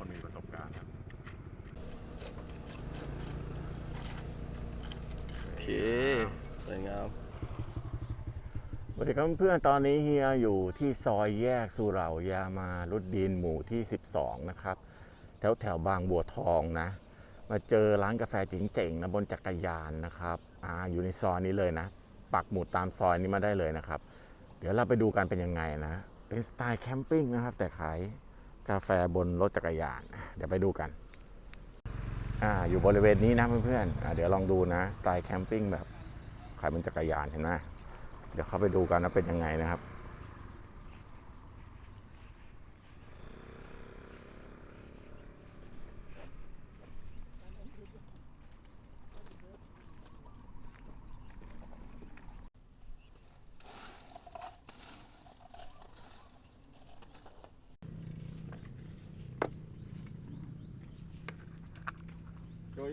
คนมีประสบการณ์ครับโอเคสวยงามสวัสดีครับเพื่อนๆตอนนี้เฮียอยู่ที่ซอยแยกสุเหร่ายามารุดดินหมู่ที่ 12 นะครับ แถวแถวๆบางบัวทองนะ มาเจอร้านกาแฟเจ๋งๆนะบนจักรยานนะครับอ่าอยู่ในซอยนี้เลยนะ ปักหมุดตามซอยนี้มาได้เลยนะครับ เดี๋ยวเราไปดูกันเป็นยังไงนะ เป็นสไตล์แคมปิ้งนะครับ แต่ขาย กาแฟบนรถจักรยาน เดี๋ยวไปดูกันอ่าอยู่บริเวณนี้นะเพื่อนๆเดี๋ยวลองดูนะสไตล์แคมปิ้งแบบขายบนจักรยานเห็นไหมเดี๋ยวเข้าไปดูกันว่าเป็นยังไงนะครับ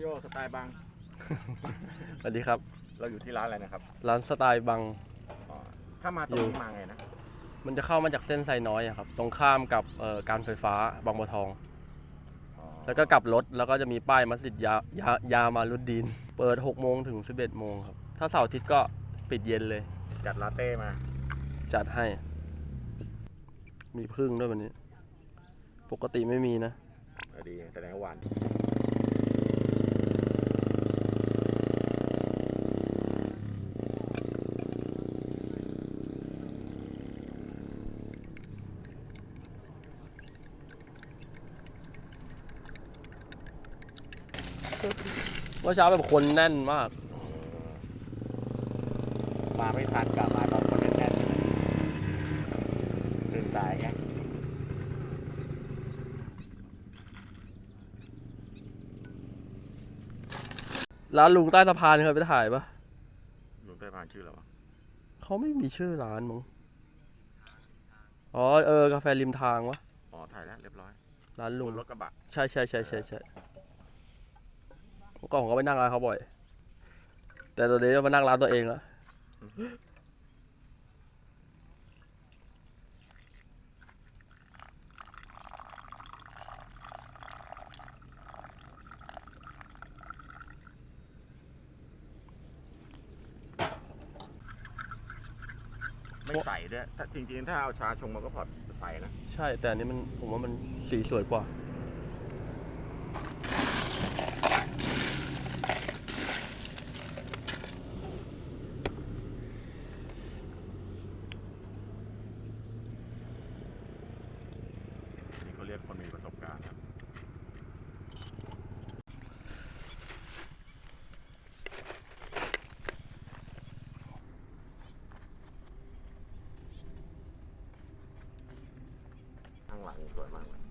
โยโย่สไตล์บางสวัสดีครับ เราอยู่ที่ร้านอะไรนะครับร้านสไตล์บัง อ๋อถ้ามาตรงอยู่นี้มาไงนะมันจะเข้ามาจากเส้นไซน้อยอะครับ ตรงข้ามกับเอ่อการไฟฟ้าบางบัวทอง อ๋อแล้วก็กลับรถแล้วก็จะมีป้ายมัสยิดยายายามารุดดีน เปิด6โมงถึง 11โมงครับ ถ้าเสาร์อาทิตย์ก็ปิดเย็นเลย จัดลาเต้มา จัดให้ มีพึ่งด้วยวันนี้ ปกติไม่มีนะเออดีแสดงว่าหวาน เมื่อเช้าแบบคนแน่นมาก มาไม่ทันกลับมาตอนคนแน่นๆตื่นสายไงร้านลุงใต้สะพานเคยไปถ่ายปะลุงใต้พานชื่ออะไรวะเขาไม่มีชื่อร้านมั้งอ๋อเออกาแฟริมทางวะอ๋อถ่ายแล้วเรียบร้อยร้านลุลุงงรถกระบะใช่ใช่ใช่ใช่ใช่ เมื่อก่อนผมก็ไปนั่งร้านเขาบ่อย แต่ตอนนี้มานั่งร้านตัวเองแล้วไม่ใส่ด้วยถ้าจริงๆ ถ้าเอาชาชงมันก็พอใส่นะ ใช่ แต่อันนี้มันผมว่ามันสีสวยกว่า นี่เขาเรียกคนมีประสบการณ์ครับ ข้างหลังสวยมากเลย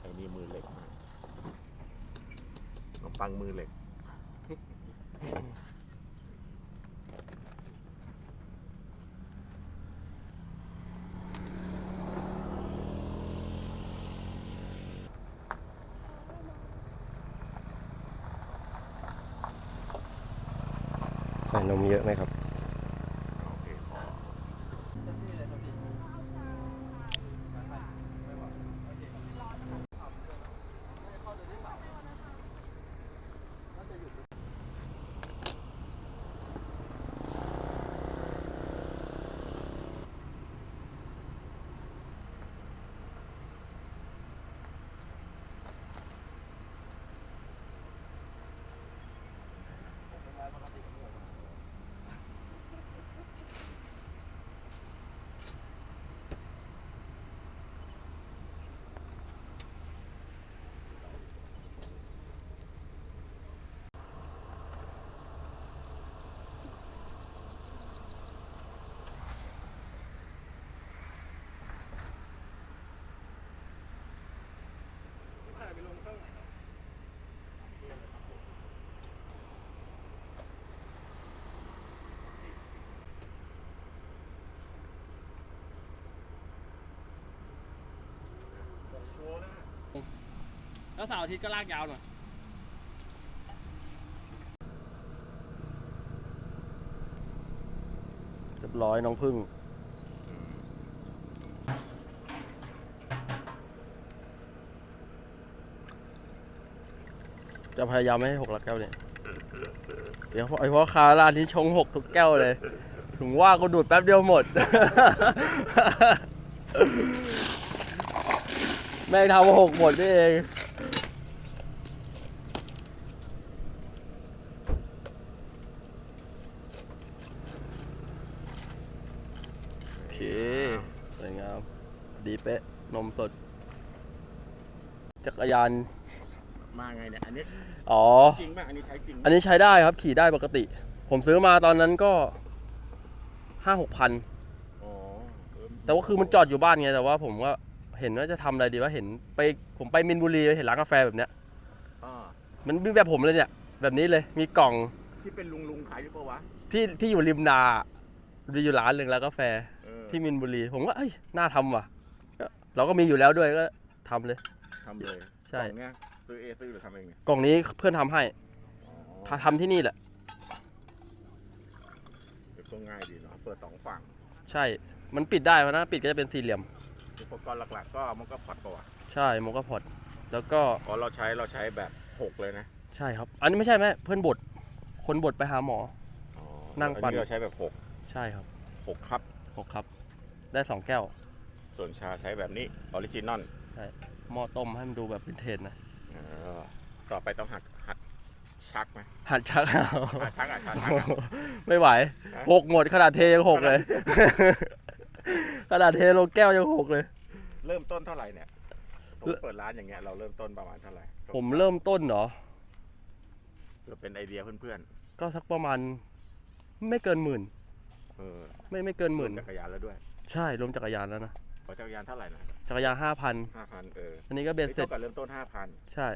ไอ้ นี่มือเหล็กมากขนมปังมือเหล็ก ใส่นมเยอะไหมครับ แล้วเสาร์อาทิตย์ก็ลากยาวหน่อยเรียบร้อยน้องพึ่ง จะพยายามไม่ให้หกละแก้วเนี่ย เดี๋ยวไอ้พ่อค้าร้านนี้ชงหกทุกแก้วเลย ถึงว่ากูดูดแป๊บเดียวหมด แม่งทำมาหกหมดนี่เอง เคสวยงาม ดีเป๊ะ นมสด จักรยาน มาไงเนี่ย อันนี้อ๋อ จริงป่ะอันนี้ใช้จริงอันนี้ใช้ได้ครับ ขี่ได้ปกติ ผมซื้อมาตอนนั้นก็ห้าหกพัน อ๋อเออแต่ว่าคือมันจอดอยู่บ้านไง แต่ว่าผมก็เห็นว่าจะทำอะไรดีว่าเห็นไปผมไปมินบุรีเห็นร้านกาแฟแบบเนี้ย อ่ามันมีแบบผมเลยเนี่ย แบบนี้เลย มีกล่องที่เป็นลุงลุงๆขายอยู่ปะวะ ที่ที่อยู่ริมนามีอยู่ร้านหนึ่งแล้วกาแฟเออ ที่มินบุรี ผมว่าเอ้ยน่าทำว่ะก็เราก็มีอยู่แล้วด้วยก็ทำเลย ทำเลยใช่ กล่องเนี่ยซื้อเอซื้อหรือทำเองเนี่ยกล่องนี้เพื่อนทำให้อ๋อทำทำที่นี่แหละ เดี๋ยวก็ง่ายดีเนาะเปิดสองฝั่งใช่ มันปิดได้เพราะนะปิดก็จะเป็นสี่เหลี่ยม อุปกรณ์หลักๆ ก็มันก็พอดปะวะใช่มันก็พอดแล้วก็อ๋อเราใช้เราใช้แบบหกเลยนะใช่ครับ อันนี้ไม่ใช่ไหมเพื่อนบดคนบดไปหาหมออ๋อนั่งปั่น อัเราใช้แบบหกใช่ครับหกครับหกครับ ได้สองแก้ว ส่วนชาใช้แบบนี้ออริจินอลหม้อต้มให้มันดูแบบวินเทจหนะต่อไปต้องหัดหัดชักไหมหัดชักเอาหัดชักอะชาชักอะไม่ไหวฮะหกหมดขนาดเทยังหกเลยขนาดเทลงแก้วยังหกเลย เริ่มต้นเท่าไหร่เนี่ยผมเปิดร้านอย่างเงี้ยเราเริ่มต้นประมาณเท่าไหร่ผมเริ่มต้นเหรอเพื่อเป็นไอเดียเพื่อนก็สักประมาณ ไม่เกินหมื่นๆเออ ไม่ไม่เกินหมื่นจักรยานแล้วด้วย ใช่รวมจักรยานแล้วนะขอจักรยานเท่าไหร่นะจักรยานห้าพันห้าพันเอออันนี้ก็เบ็ดเสร็จท่ากับเริ่มต้นห้าพันใช่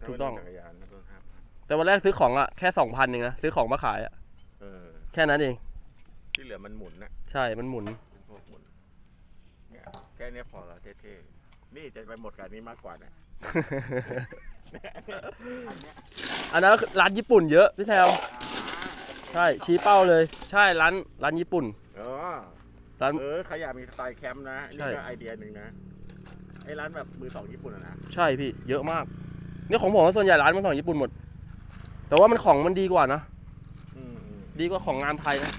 ถ้าถูกต้องไม่รวมจักรยานเริ่มต้นห้าพันแต่วันแรกซื้อของอะแค่สองพันเองนะซื้อของมาขายอะเออแค่นั้นเอง ที่เหลือมันหมุนนะใช่มันหมุนเป็นพวกหมุนเนี่ยแค่เนี้ยพอแล้วเท่ๆนี่จะไปหมดกับอันนี้มากกว่าเนี่ยอันเนี้ยอันนั้นร้านญี่ปุ่นเยอะพี่แซมใช่ชี้เป้าเลย ใช่ร้านร้านญี่ปุ่นเออ ร้าน เออใครอยากมีสไตล์แคมป์นะใช่นี่ก็ไอเดียหนึ่งนะไอ้ร้านแบบมือสองญี่ปุ่นอะนะใช่พี่เยอะมากเนี่ยของผมส่วนใหญ่ร้านมันของญี่ปุ่นหมด แต่ว่ามันของมันดีกว่านะ อืมอืมดีกว่าของงานไทยนะ